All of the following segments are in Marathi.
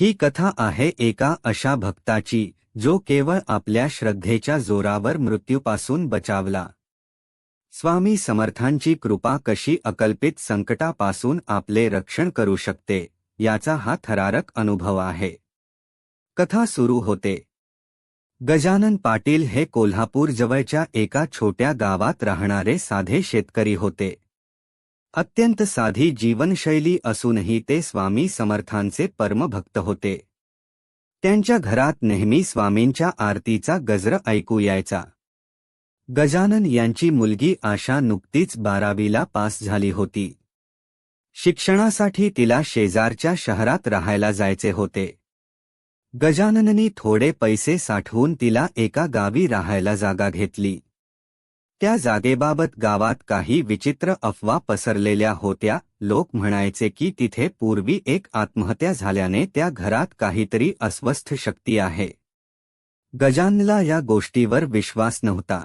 ही कथा आहे एका अशा भक्ताची जो केवळ आपल्या श्रद्धेच्या जोरावर मृत्यूपासून बचावला. स्वामी समर्थांची कृपा कशी अकल्पित संकटापासून आपले रक्षण करू शकते याचा हा थरारक अनुभव आहे. कथा सुरू होते. गजानन पाटील हे कोल्हापूर जवळच्या एका छोट्या गावात राहणारे साधे शेतकरी होते. अत्यंत साधी जीवनशैली असूनही ते स्वामी समर्थांचे परमभक्त होते. त्यांच्या घरात नेहमी स्वामींच्या आरतीचा गजर ऐकू यायचा. गजानन यांची मुलगी आशा नुकतीच बारावीला पास झाली होती. शिक्षणासाठी तिला शेजारच्या शहरात राहायला जायचे होते. गजानननी थोडे पैसे साठवून तिला एका गावी राहायला जागा घेतली. त्या जागेबाबत गावात काही विचित्र अफवा पसरलेल्या होत्या. लोक म्हणायचे की तिथे पूर्वी एक आत्महत्या झाल्याने त्या घरात काहीतरी अस्वस्थ शक्ती आहे. गजानला या गोष्टीवर विश्वास नव्हता.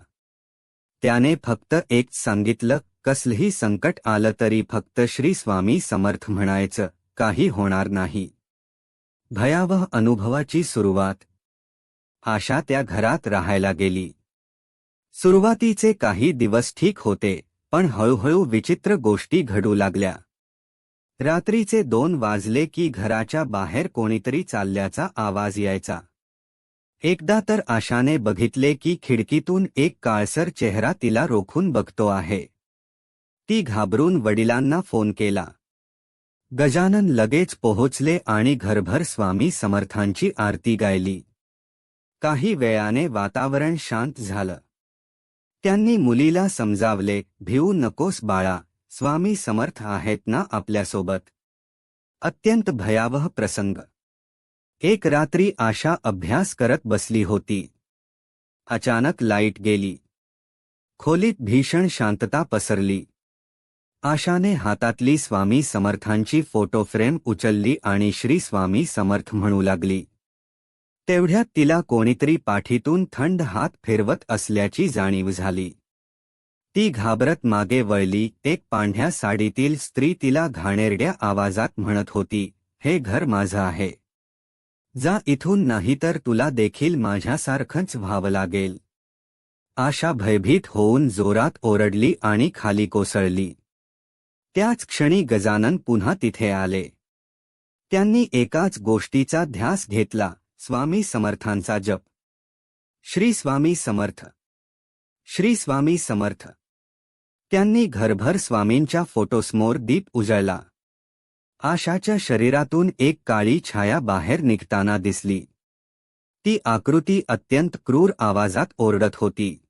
त्याने फक्त एक सांगितलं कसलंही संकट आलं तरी फक्त श्री स्वामी समर्थ म्हणायचं काही होणार नाही. भयावह अनुभवाची सुरुवात. आशा त्या घरात राहायला गेली. सुरुवातीचे काही दिवस ठीक होते पण हळूहळू विचित्र गोष्टी घडू लागल्या. रात्रीचे दोन वाजले की घराच्या बाहेर कोणीतरी चालल्याचा आवाज यायचा. एकदा तर आशाने बघितले की खिडकीतून एक काळसर चेहरा तिला रोखून बघतो आहे. ती घाबरून वडिलांना फोन केला. गजानन लगेच पोहोचले आणि घरभर स्वामी समर्थांची आरती गायली. काही वेळाने वातावरण शांत झालं. त्यांनी मुलीला समजावले भिवू नकोस बाळा स्वामी समर्थ आहेत ना आपल्यासोबत? अत्यंत भयावह प्रसंग. एक रात्री आशा अभ्यास करत बसली होती. अचानक लाइट गेली. खोलीत भीषण शांतता पसरली. आशाने हातातली स्वामी समर्थांची फोटो फ्रेम उचलली आणि श्री स्वामी समर्थ म्हणू लागली तेवढ्यात तिला कोणीतरी पाठीतून थंड हात फिरवत असल्याची जाणीव झाली. ती घाबरत मागे वळली एक पांढ्या साडीतील स्त्री तिला घाणेरड्या आवाजात म्हणत होती हे घर माझं आहे. जा इथून नाहीतर तुला देखील माझ्यासारखंच व्हावं लागेल. आशा भयभीत होऊन जोरात ओरडली आणि खाली कोसळली. त्याच क्षणी गजानन पुन्हा तिथे आले. त्यांनी एकाच गोष्टीचा ध्यास घेतला. स्वामी समर्थांचा जप. श्री स्वामी समर्थ. श्री स्वामी समर्थ. त्यांनी घरभर स्वामींच्या फोटोसमोर दीप उजळला. आशाच्या शरीरातून एक काळी छाया बाहेर निघताना दिसली. ती आकृती अत्यंत क्रूर आवाजात ओरडत होती.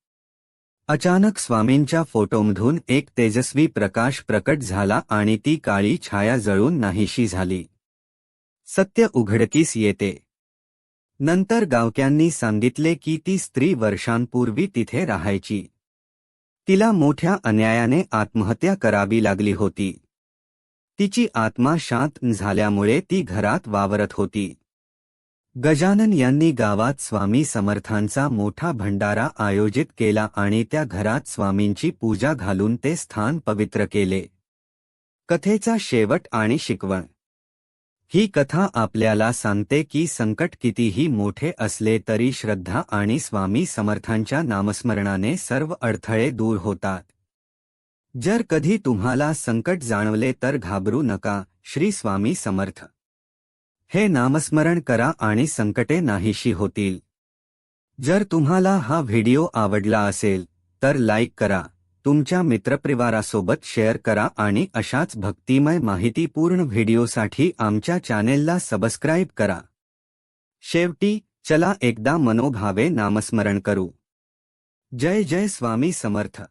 अचानक स्वामींच्या फोटोमधून एक तेजस्वी प्रकाश प्रकट झाला आणि ती काळी छाया जळून नाहीशी झाली. सत्य उघडकीस येते. नंतर गावक्यांनी सांगितले की ती स्त्री वर्षांपूर्वी तिथे राहायची. तिला मोठ्या अन्यायाने आत्महत्या करावी लागली होती. तिची आत्मा शांत झाल्यामुळे ती घरात वावरत होती. गजानन यांनी गावात स्वामी समर्थांचा मोठा भंडारा आयोजित केला आणि त्या घरात स्वामींची पूजा घालून ते स्थान पवित्र केले. कथेचा शेवट आणि शिकवण. ही कथा आपल्याला सांगते की संकट कितीही मोठे असले तरी श्रद्धा आणि स्वामी समर्थांच्या नामस्मरणाने सर्व अडथळे दूर होतात. जर कधी तुम्हाला संकट जाणवले तर घाबरू नका श्री स्वामी समर्थ. हे नामस्मरण करा आणि संकटे नाहीशी होतील. जर तुम्हाला हा व्हिडिओ आवडला असेल तर लाईक करा. तुमच्या मित्रपरिवारासोबत शेअर करा आणि अशाच भक्तिमय माहितीपूर्ण व्हिडिओसाठी आमच्या चॅनेलला सबस्क्राईब करा. शेवटी चला एकदा मनोभावे नामस्मरण करू. जय जय स्वामी समर्थ.